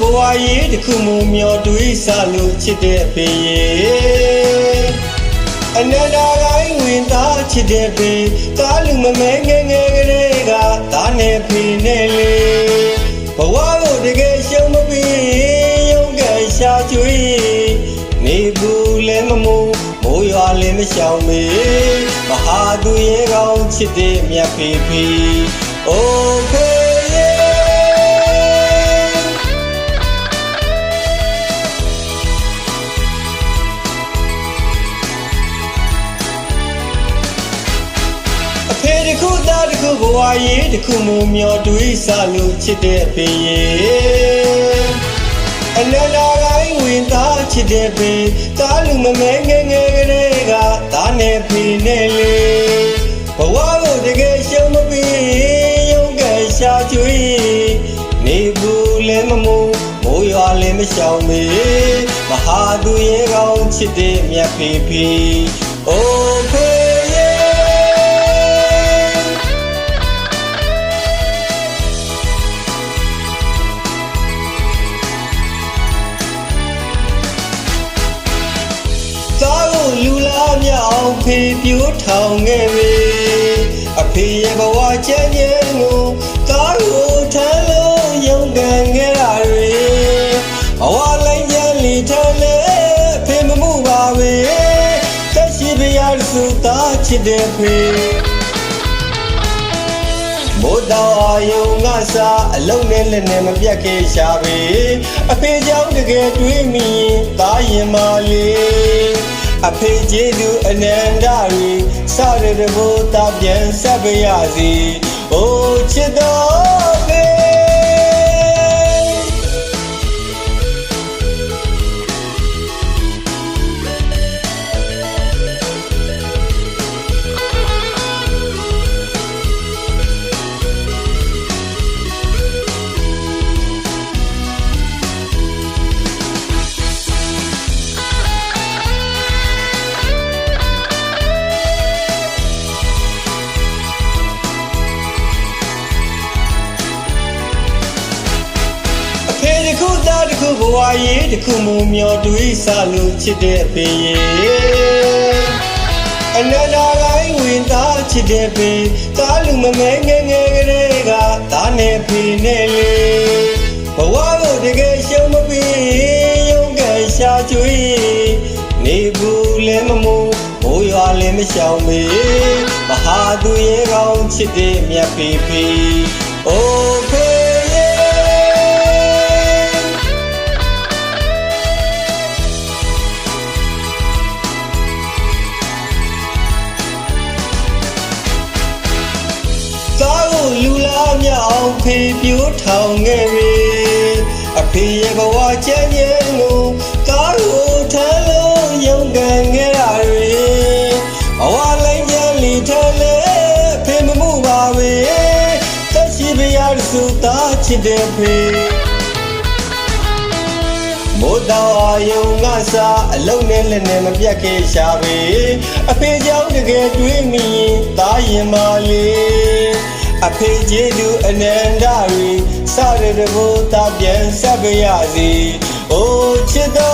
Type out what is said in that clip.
ဘဝရေးတစ်ခုမှမျောတွေးစားလို့ချစ်တဲ့ဖေရဲ့အနန္တတိုင်းဝင်သားချစ်တဲ့ဖေကားလူမမဲငယ်ငယ်ကလေးကသားနဲ့ဖေနဲ့လေဘဝကိုတကယ်ရှုံးမပြီးရုံးကရှာကျွေးနေဘူးလည်းမမိုးမိုးရွာလည်းမရှောင်မေမဟာသူရဲ့ကောင်းချစ်တဲ့မြတ်ဖေဖေအို ဖေတစ်ခုသားတစ်ခုဘဝရေးတစ်ခုမှမျောတွေးစားလို့ချစ်တဲ့အဖေရဲ့အနန္တတိုင်းဝင်သားချစ်တဲ့ဖေကားလူမမဲငယ်ငယ်ကလေးကသားနဲ့ဖေနဲ့လေဘဝကိုတကယ်ရှုံးမပြီးရုံးကရှာကျွေးနေဘူးလည်းမမိုးမိုးရွာလည်းမရှောင်မေမဟာသူရဲ့ကောင်းချစ်တဲ့မြတ်ဖေဖေအိုဖေ င်ဖေပြိုးထောင်ခဲ့ပြီအဖေရဲ့ဘဝချမ်းငယ်ကိုသားကိုထမ်းလို့ရုန်းကန်ခဲ့ရတွေဘဝလိုက်ချမ်းလီထမ်းလေဖေမမှုပါပဲတက်ရှိပြရစုသားချစ်တဲ့ဖေမိုးတောင်အာယုံငါစားအလုံးနဲ့လက်နဲ့မပြတ်ခဲ့ရှာပေအဖေကြောင့်တကယ်တွေးမိရင်တာရင်မာလေး အဖေကျေးဇူးအနန္တရီစရတဲ့ဘုတာပြန်ဆက်ပါရစီအိုးချစ်တော် ဖေတစ်ခုသားတစ်ခုဘဝရေးတစ်ခုမှမျောတွေးစားလို့ချစ်တဲ့အဖေရဲ့အနန္တတိုင်းဝင်သားချစ်တဲ့ဖေကားလူမမဲငယ်ငယ်ကလေးကသားနဲ့ဖေနဲ့လေဘဝကိုတကယ်ရှုံးမပြီးရုံးကန်ရှာကျွေးနေဘူးလည်းမမိုးမိုးရွာလည်းမရှောင်မေမဟာသူရဲ့ကောင်းချစ်တဲ့မြတ်ဖေဖေအိုးဖေ ဖေပြိုးထောင်ခဲ့ပြီအဖေရဲ့ဘဝချမ်းငယ်ကိုသားကိုထမ်းလို့ရုန်းကန်ခဲ့ရတွေဘဝလိုက်ချမ်းလီထမ်းလေဖေမမှုပါပဲတက်ရှိပြရစုသားချစ်တဲ့ဖေမိုးတောင်အာယုံငါစားအလုံးနဲ့လက်နဲ့မပြတ်ခဲ့ရှာပေအဖေကြောင့်တကယ်တွေးမိရင်တာရင်မာလေး အဖေကျေးဇူးအနန္တရီစရတဲ့ဘုတာပြန်ဆက်ပါရစီအိုချစ်တော်